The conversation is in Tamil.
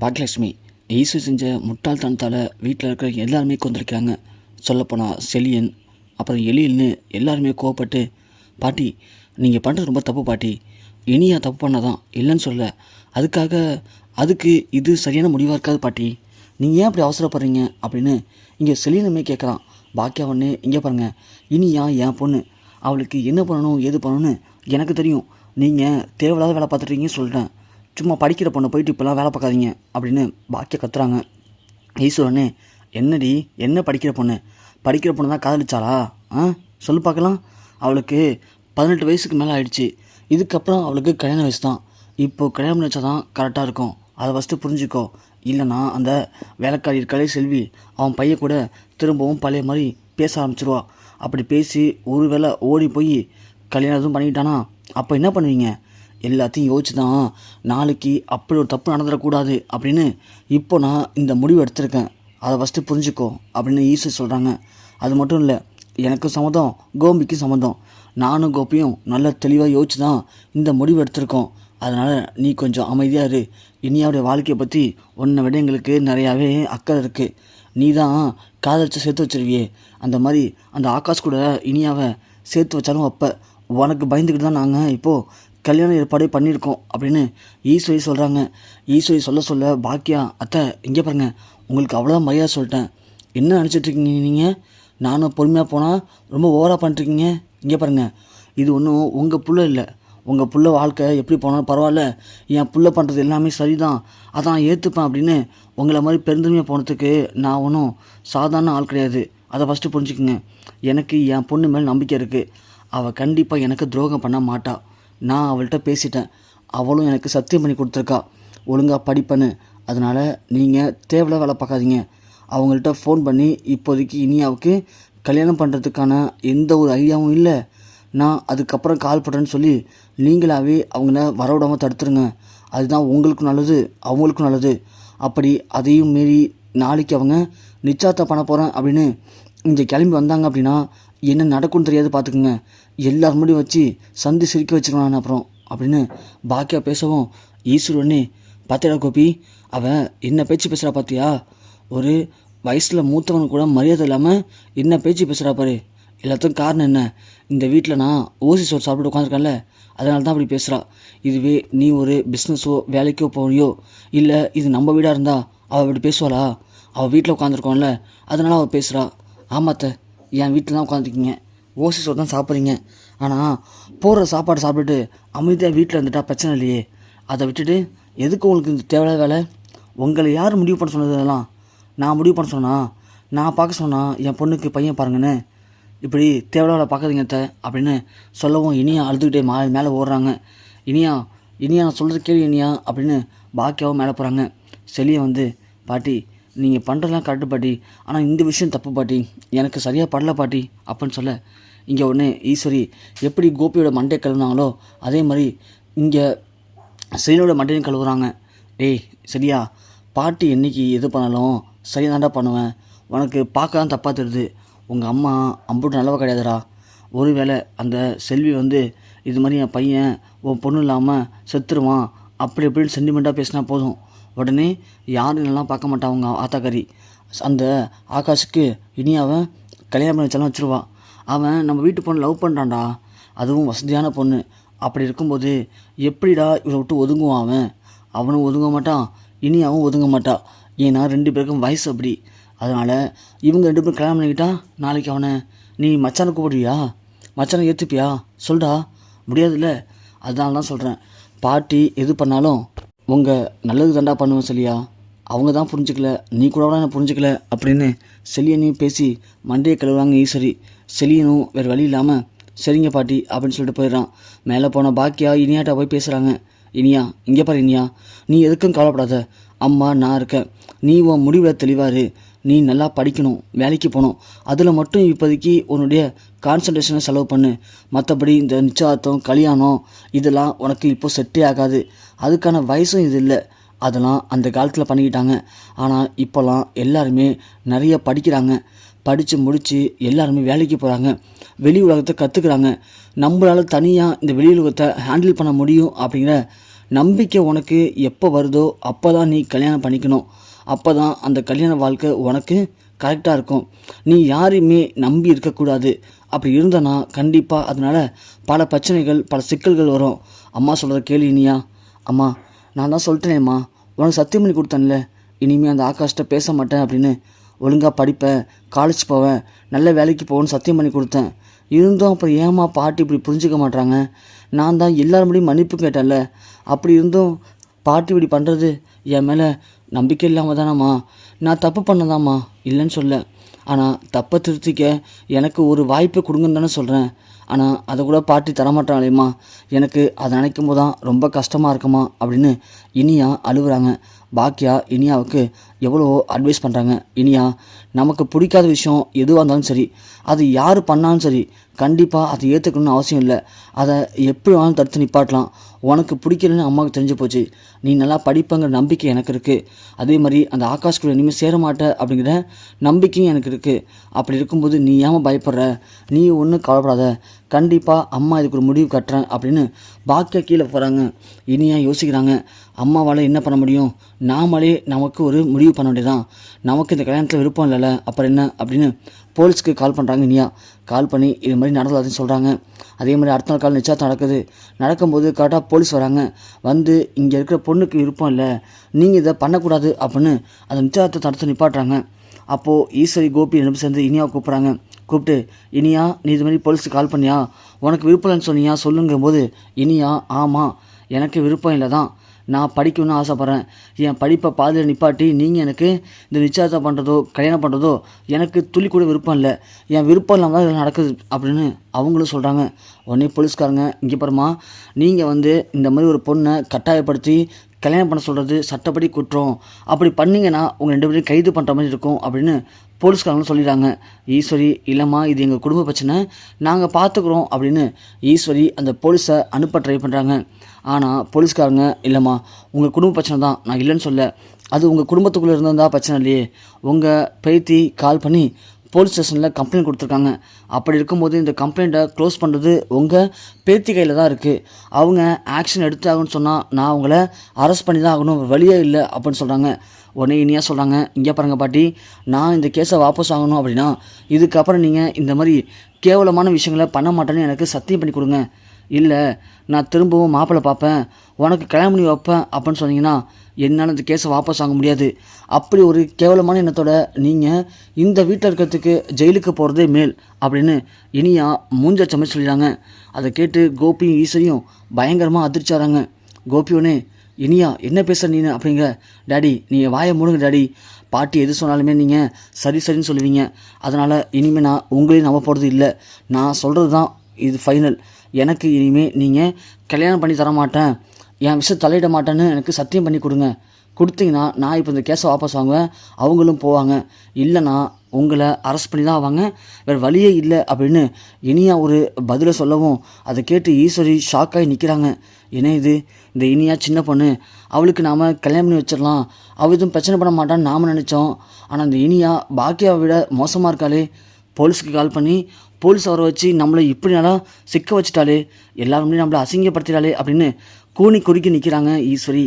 பாக்யலட்சுமி ஈசு செஞ்ச முட்டாள்தனத்தால் வீட்டில் இருக்கிற எல்லாருமே கொந்திருக்காங்க சொல்லப்போனால் செலியன் அப்புறம் எலியல்னு எல்லாருமே கோவப்பட்டு பாட்டி நீங்கள் பண்ணுறது ரொம்ப தப்பு பாட்டி. இனியா தப்பு பண்ணாதான்? இல்லைன்னு சொல்ல அதுக்காக அதுக்கு இது சரியான முடிவாக இருக்காது பாட்டி. நீங்கள் ஏன் அப்படி அவசரப்படுறீங்க? அப்படின்னு இங்கே செலியனுமே கேட்குறான் பாக்கியா ஒன்று இங்கே பாருங்கள் இனியா என் பொண்ணு? அவளுக்கு என்ன பண்ணணும்? ஏது பண்ணணும்னு எனக்கு தெரியும். நீங்கள் தேவையில்லாத வேலை பார்த்துட்டீங்கன்னு சொல்லிட்டேன். சும்மா படிக்கிற பொண்ணை போயிட்டு இப்போலாம் வேலை பார்க்காதீங்க அப்படின்னு பாக்கிய கத்துறாங்க. ஈஸ்வரனே என்னடி? என்ன படிக்கிற பொண்ணு? படிக்கிற பொண்ணு தான் காதலிச்சாளா? ஆ? சொல்லு பார்க்கலாம். அவளுக்கு பதினெட்டு வயசுக்கு மேலே ஆயிடுச்சு. இதுக்கப்புறம் அவளுக்கு கல்யாண வயசு தான். இப்போ கல்யாணம் பண்ணி வச்சா தான் கரெக்டாக இருக்கும். அதை ஃபஸ்ட்டு புரிஞ்சுக்கோ. இல்லைனா அந்த வேலைக்காரி இருக்கலே செல்வி அவன் பையன் கூட திரும்பவும் பழைய மாதிரி பேச ஆரம்பிச்சிருவா. அப்படி பேசி ஒரு வேளை ஓடி போய் கல்யாணம் எதுவும் பண்ணிக்கிட்டானா? அப்போ என்ன பண்ணுவீங்க? எல்லாத்தையும் யோசிச்சு தான் நாளைக்கு அப்படி ஒரு தப்பு நடந்துடக்கூடாது அப்படின்னு இப்போ நான் இந்த முடிவு எடுத்திருக்கேன். அதை ஃபஸ்ட்டு புரிஞ்சுக்கோ அப்படின்னு ஈஸ்வர் சொல்கிறாங்க அது மட்டும் இல்லை எனக்கும் சம்மதம் கோபிக்கும் சம்மதம். நானும் கோபியும் நல்ல தெளிவாக யோசிச்சு தான் இந்த முடிவு எடுத்திருக்கோம். அதனால் நீ கொஞ்சம் அமைதியாக இரு. இனியாவுடைய வாழ்க்கையை பற்றி உன்னை விட எங்களுக்கு நிறையாவே அக்கறை இருக்குது நீ தான் காதலிச்சு சேர்த்து வச்சிருவியே அந்த மாதிரி அந்த ஆகாஷ் கூட இனியாவை சேர்த்து வச்சாலும் அப்போ உனக்கு பயந்துக்கிட்டு தான் நாங்கள் இப்போது கல்யாணம் ஏற்பாடே பண்ணியிருக்கோம் அப்படின்னு ஈஸ்வரி சொல்கிறாங்க ஈஸ்வரி சொல்ல சொல்ல பாக்கியா அத்தை இங்கே பாருங்க உங்களுக்கு அவ்வளோதான் மரியாதை சொல்லிட்டேன். என்ன நினச்சிட்டு இருக்கீங்க நீங்கள் நானும் பொறுமையாக போனால் ரொம்ப ஓவராக பண்ணிட்டுருக்கீங்க. இங்கே பாருங்கள் இது ஒன்றும் உங்கள் புள்ள இல்லை. உங்கள் புள்ள வாழ்க்கை எப்படி போனாலும் பரவாயில்ல. என் புள்ள பண்ணுறது எல்லாமே சரிதான். அதான் ஏற்றுப்பேன் அப்படின்னு உங்களை மாதிரி பெருந்தன்மையாக போனதுக்கு நான் ஒன்றும் சாதாரண ஆள் கிடையாது. அதை ஃபஸ்ட்டு புரிஞ்சுக்குங்க. எனக்கு என் பொண்ணு மேலே நம்பிக்கை இருக்குது அவள் கண்டிப்பாக எனக்கு துரோகம் பண்ண மாட்டாள் நான் அவள்கிட்ட பேசிட்டேன். அவளும் எனக்கு சத்தியம் பண்ணி கொடுத்துருக்கா. ஒழுங்காக படிப்பேன்னு. அதனால் நீங்கள் தேவையில்ல வேலை பார்க்காதீங்க. அவங்கள்ட்ட ஃபோன் பண்ணி இப்போதைக்கு இனியாவுக்கு கல்யாணம் பண்ணுறதுக்கான எந்த ஒரு ஐடியாவும் இல்லை. நான் அதுக்கப்புறம் கால் பண்ணுறேன்னு சொல்லி நீங்களாகவே அவங்கள வரவிடாமல் தடுத்துருங்க. அதுதான் உங்களுக்கும் நல்லது அவங்களுக்கும் நல்லது. அப்படி அதையும் மீறி நாளைக்கு அவங்க நிச்சயத்தை பண்ண போகிறேன் அப்படின்னு இங்கே கிளம்பி வந்தாங்க அப்படின்னா என்ன நடக்கும்னு தெரியாது பார்த்துக்குங்க எல்லார் முடியும் வச்சு சந்தி சிரிக்க வச்சுருவான் அப்புறம் அப்படின்னு பாக்கியா பேசவும் ஈஸ்வரனே பார்த்தியா கோபி? அவன் என்ன பேச்சு பேசுகிறா பார்த்தியா ஒரு வயசில் மூத்தவன் கூட மரியாதை இல்லாமல் என்ன பேச்சு பேசுகிறா பாரு. எல்லாத்துக்கும் காரணம் என்ன? இந்த வீட்டில் நான் ஓசி சோறு சாப்பிட்டு உட்காந்துருக்கேன்ல அதனால தான் அப்படி பேசுகிறா இதுவே நீ ஒரு பிஸ்னஸோ வேலைக்கோ போனியோ இல்லை இது நம்ம வீடாக இருந்தா அவள் அப்படி பேசுவாளா? அவள் வீட்டில் உட்காந்துருக்கோம்ல அதனால அவள் பேசுகிறா ஆமாத்த என் வீட்டில் தான் உட்காந்துருக்கீங்க ஓசி சோறு தான் சாப்பிட்றீங்க. ஆனால் போடுற சாப்பாடு சாப்பிட்டுட்டு அமைதியாக வீட்டில் இருந்துட்டால் பிரச்சனை இல்லையே. அதை விட்டுட்டு எதுக்கு உங்களுக்கு இந்த தேவையான வேலை? உங்களை யார் முடிவு பண்ண சொன்னதெல்லாம் நான் முடிவு பண்ண சொன்னா நான் பார்க்க சொன்னா என் பொண்ணுக்கு பையன் பாருங்கன்னு. இப்படி தேவையான பார்க்குறீங்க அப்படின்னு சொல்லவும் இனியா அழுதுகிட்டே மா மேலே ஓடுறாங்க. இனியா இனியா நான் சொல்கிறது கேள்வி இனியா அப்படின்னு பாக்கியாவும் மேலே போகிறாங்க செலியை வந்து பாட்டி நீங்கள் பண்ணுறதெல்லாம் கரெக்டு பாட்டி. ஆனால் இந்த விஷயம் தப்பு பாட்டி. எனக்கு சரியாக படல பாட்டி. அப்படின்னு சொல்ல. இங்கே உடனே ஈஸ்வரி எப்படி கோபியோட மண்டை கழுவுனாங்களோ அதே மாதிரி இங்கே சீனோட மண்டையும் கழுவுறாங்க. டேய் சரியா. பாட்டி என்னைக்கு எது பண்ணாலும் சரியாகதான்டா பண்ணுவேன். உனக்கு பார்க்க தான் தப்பாக தெரியுது. உங்கள் அம்மா அம்புட்டு நல்லவா கிடையாதுடா. ஒருவேளை அந்த செல்வி வந்து இது மாதிரி என் பையன் உன் பொண்ணு இல்லாமல் செத்துருவான். அப்படி இப்படின்னு சென்டிமெண்ட்டாக பேசினா போதும். உடனே யாரும் பார்க்க மாட்டான் அவங்க ஆத்தாக்காரி. அந்த ஆகாஷுக்கு இனி அவன் கல்யாணம் பண்ணி வச்சாலும் அவன் நம்ம வீட்டு பொண்ணு லவ் பண்ணுறான்டா அதுவும் வசதியான பொண்ணு. அப்படி இருக்கும்போது எப்படிடா இவரை விட்டு ஒதுங்குவான் அவன்? அவனும் ஒதுங்க மாட்டான். இனி அவன் ஒதுங்க மாட்டான் ஏன்னா ரெண்டு பேருக்கும் வயசு அப்படி. அதனால் இவங்க ரெண்டு பேரும் கல்யாணம் பண்ணிக்கிட்டா நாளைக்கு அவனை நீ மச்சானை கூப்பிடுவியா மச்சானை ஏற்றுப்பியா சொல்டா. முடியாதுல்ல. அதனால தான் சொல்கிறேன் பாட்டி எது பண்ணாலும் உங்கள் நல்லது தண்டா பண்ணுவேன் செல்லியா. அவங்க தான் புரிஞ்சுக்கல நீ கூட என்ன புரிஞ்சுக்கல அப்படின்னு செலியனையும் பேசி மண்டையை கழுவுறாங்க ஈஸ்வரி. செலியனும் வேறு வழி இல்லாமல் சரிங்க பாட்டி அப்படின்னு சொல்லிட்டு போயிடுறான். மேலே போன பாக்கியா இனியாட்ட போய் பேசுகிறாங்க இனியா இங்கே பாரு இனியா நீ எதுக்கும் கவலைப்படாத. அம்மா நான் இருக்கேன். நீ உன் முடிவில் தெளிவாரு நீ நல்லா படிக்கணும் வேலைக்கு போகணும். அதில் மட்டும் இப்போதைக்கு உன்னுடைய கான்சன்ட்ரேஷனை செலவு பண்ணு. மற்றபடி இந்த நிச்சயார்த்தம் கல்யாணம் இதெல்லாம் உனக்கு இப்போ செட்டே ஆகாது. அதுக்கான வயசும் இது இல்லை. அதெல்லாம் அந்த காலத்தில் பண்ணிக்கிட்டாங்க. ஆனால் இப்போல்லாம் எல்லாருமே நிறைய படிக்கிறாங்க. படித்து முடித்து எல்லாருமே வேலைக்கு போகிறாங்க வெளி உலகத்தை கற்றுக்குறாங்க நம்மளால் தனியாக இந்த வெளி உலகத்தை ஹேண்டில் பண்ண முடியும் அப்படிங்கிற நம்பிக்கை உனக்கு எப்போ வருதோ அப்போ தான் நீ கல்யாணம் பண்ணிக்கணும். அப்போ தான் அந்த கல்யாண வாழ்க்கை உனக்கு கரெக்டாக இருக்கும். நீ யாரையுமே நம்பி இருக்கக்கூடாது. அப்படி இருந்தனா கண்டிப்பாக அதனால் பல பிரச்சனைகள் பல சிக்கல்கள் வரும். அம்மா சொல்கிறத கேள்வி இனியா. அம்மா நான் தான் சொல்லிட்டேனேம்மா. உனக்கு சத்தியம் பண்ணி கொடுத்தேன்ல. இனிமேல் அந்த ஆகாஷ்ட்ட பேச மாட்டேன் அப்படின்னு ஒழுங்காக படிப்பேன் காலேஜ் போவேன் நல்ல வேலைக்கு போவேன்னு சத்தியம் பண்ணி கொடுத்தேன். இருந்தும் அப்புறம் ஏமா பாட்டி இப்படி புரிஞ்சுக்க மாட்றாங்க? நான் தான் எல்லாரும் முடியும் மன்னிப்பு கேட்டேன்ல. அப்படி இருந்தும் பாட்டி இப்படி பண்ணுறது என் மேலே நம்பிக்கை இல்லாமல் தானம்மா நான் தப்பு பண்ணதாம்மா. இல்லைன்னு சொல்ல. ஆனால் தப்பை திருத்திக்க எனக்கு ஒரு வாய்ப்பு கொடுங்கன்னு தானே சொல்கிறேன் ஆனால் அதை கூட பாட்டி தரமாட்டாங்களேம்மா எனக்கு அதை நினைக்கும் போது தான் ரொம்ப கஷ்டமாக இருக்குமா அப்படின்னு இனியா அழுகுறாங்க. பாக்கியா இனியாவுக்கு எவ்வளோ அட்வைஸ் பண்ணுறாங்க இனியா நமக்கு பிடிக்காத விஷயம் எதுவாக இருந்தாலும் சரி அது யார் பண்ணாலும் சரி கண்டிப்பாக அதை ஏற்றுக்கணும்னு அவசியம் இல்லை. அதை எப்படி வேணாலும் தடுத்து நிப்பாட்டலாம். உனக்கு பிடிக்கலன்னு அம்மாவுக்கு தெரிஞ்சு போச்சு. நீ நல்லா படிப்பங்கிற நம்பிக்கை எனக்கு இருக்குது அதே மாதிரி அந்த ஆகாஷ் கூட இனிமேல் சேரமாட்ட அப்படிங்கிற நம்பிக்கையும் எனக்கு இருக்குது அப்படி இருக்கும்போது நீ ஏமா பயப்படுற? நீ ஒன்றும் கவலைப்படாத. கண்டிப்பாக அம்மா இதுக்கு ஒரு முடிவு கட்டுறேன் அப்படின்னு பாக்கியா கீழே போகிறாங்க இனியா யோசிக்கிறாங்க? அம்மாவால் என்ன பண்ண முடியும்? நாமளே நமக்கு ஒரு முடிவு பண்ண வேண்டியதான் நமக்கு இந்த கல்யாணத்தில் விருப்பம் இல்லைல்ல. அப்புறம் என்ன? அப்படின்னு போலீஸ்க்கு கால் பண்ணுறாங்க இனியா. கால் பண்ணி இது மாதிரி நடந்ததுன்னு சொல்கிறாங்க அதே மாதிரி அடுத்த நாள் கால் நிச்சயத்தம் நடக்குது. நடக்கும்போது கரெக்டாக போலீஸ் வராங்க. வந்து இங்கே இருக்கிற பொண்ணுக்கு விருப்பம் இல்லை. நீங்கள் இதை பண்ணக்கூடாது அப்படின்னு அந்த நிச்சயத்தை தடுத்து நிப்பாட்டுறாங்க. அப்போது ஈஸ்வரி கோபி ரெண்டு சேர்ந்து இனியாவை கூப்பிட்றாங்க. கூப்பிட்டு இனியா நீ இது மாதிரி போலீஸுக்கு கால் பண்ணியா? உனக்கு விருப்பம் இல்லைன்னு சொன்னியா? சொல்லுங்கும்போது இனியா ஆமாம் எனக்கு விருப்பம் இல்லை தான் நான் படிக்கணும்னு ஆசைப்பட்றேன். என் படிப்பை பாதியில் நிப்பாட்டி நீங்கள் எனக்கு இந்த நிச்சயத்தை பண்ணுறதோ கல்யாணம் பண்ணுறதோ எனக்கு துளி கூட விருப்பம் இல்லை. என் விருப்பம் இல்லாமல் தான் இதெல்லாம் நடக்குது அப்படின்னு அவங்களும் சொல்கிறாங்க உடனே போலீஸ்காரங்க இங்கே பாருமா நீங்கள் வந்து இந்த மாதிரி ஒரு பொண்ணை கட்டாயப்படுத்தி கல்யாணம் பண்ண சொல்கிறது சட்டப்படி குற்றம். அப்படி பண்ணீங்கன்னா உங்கள் ரெண்டு பேரையும் கைது பண்ணுற மாதிரி இருக்கும் அப்படின்னு போலீஸ்காரங்களும் சொல்லிடுறாங்க ஈஸ்வரி இல்லைம்மா இது எங்கள் குடும்ப பிரச்சனை. நாங்கள் பார்த்துக்குறோம் அப்படின்னு ஈஸ்வரி அந்த போலீஸை அனுப்ப ட்ரை பண்ணுறாங்க ஆனால் போலீஸ்காரங்க இல்லைம்மா உங்கள் குடும்ப பிரச்சனை தான். நான் இல்லைன்னு சொல்ல. அது உங்கள் குடும்பத்துக்குள்ளே இருந்தால் பிரச்சனை இல்லையே. உங்கள் பேத்தி கால் பண்ணி போலீஸ் ஸ்டேஷனில் கம்ப்ளைண்ட் கொடுத்துருக்காங்க. அப்படி இருக்கும்போது இந்த கம்ப்ளைண்ட்டை க்ளோஸ் பண்ணுறது உங்கள் பேத்தி கையில் தான் இருக்குது அவங்க ஆக்ஷன் எடுத்தாகணும்னு சொன்னால் நான் அவங்கள அரெஸ்ட் பண்ணி தான் ஆகணும். வழியே இல்லை அப்படின்னு சொல்கிறாங்க உடனே இனியாக சொல்கிறாங்க இங்கே பாருங்க பாட்டி நான் இந்த கேஸை வாபஸ் ஆகணும் அப்படின்னா இதுக்கப்புறம் நீங்கள் இந்த மாதிரி கேவலமான விஷயங்களை பண்ண மாட்டேன்னு எனக்கு சத்தியம் பண்ணி கொடுங்க. இல்லை நான் திரும்பவும் மாப்பிள்ளை பார்ப்பேன் உனக்கு கல்யாணம் பண்ணி வைப்பேன் அப்படின்னு சொன்னீங்கன்னா என்னால் இந்த கேஸை வாபஸ் வாங்க முடியாது. அப்படி ஒரு கேவலமான எண்ணத்தோட நீங்கள் இந்த வீட்டில் இருக்கிறதுக்கு ஜெயிலுக்கு போகிறதே மேல் அப்படின்னு இனியா மூஞ்ச சமைச்சு சொல்லிடுறாங்க. அதை கேட்டு கோபியும் ஈஸ்வரியும் பயங்கரமாக அதிர்ச்சி வராங்க கோபி இனியா என்ன பேச நீ அப்படிங்க டாடி நீங்கள் வாயை மூடுங்க டாடி. பாட்டி எது சொன்னாலுமே நீங்கள் சரி சரின்னு சொல்லுவீங்க. அதனால் இனிமேல் நான் உங்களையும் நம்ப போகிறது இல்லை. நான் சொல்கிறது தான் இது ஃபைனல் எனக்கு இனிமேல் நீங்கள் கல்யாணம் பண்ணி தர மாட்டேன். என் விஷயம் தலையிட மாட்டேன்னு எனக்கு சத்தியம் பண்ணி கொடுங்க. கொடுத்தீங்கன்னா நான் இப்போ இந்த கேஸை வாபஸ் வாங்குவேன். அவங்களும் போவாங்க. இல்லைன்னா உங்களை அரெஸ்ட் பண்ணி தான் ஆவாங்க. வேறு வழியே இல்லை அப்படின்னு இனியா ஒரு பதிலை சொல்லவும் அதை கேட்டு ஈஸ்வரி ஷாக்காகி நிற்கிறாங்க என்ன இது? இந்த இனியா சின்ன பொண்ணு அவளுக்கு நாம் கல்யாணம் பண்ணி வச்சிடலாம். அவள் எதுவும் பிரச்சனை பண்ண மாட்டான்னு நாம் நினச்சோம். ஆனால் இந்த இனியா பாக்கியாவை விட மோசமாக இருக்காளே. போலீஸுக்கு கால் பண்ணி போலீஸ் அவரை வச்சு நம்மளை இப்படி சிக்க வச்சுட்டாலே எல்லாருமே நம்மளை அசிங்கப்படுத்திட்டாலே அப்படின்னு கூனி குறுக்கி நிற்கிறாங்க ஈஸ்வரி.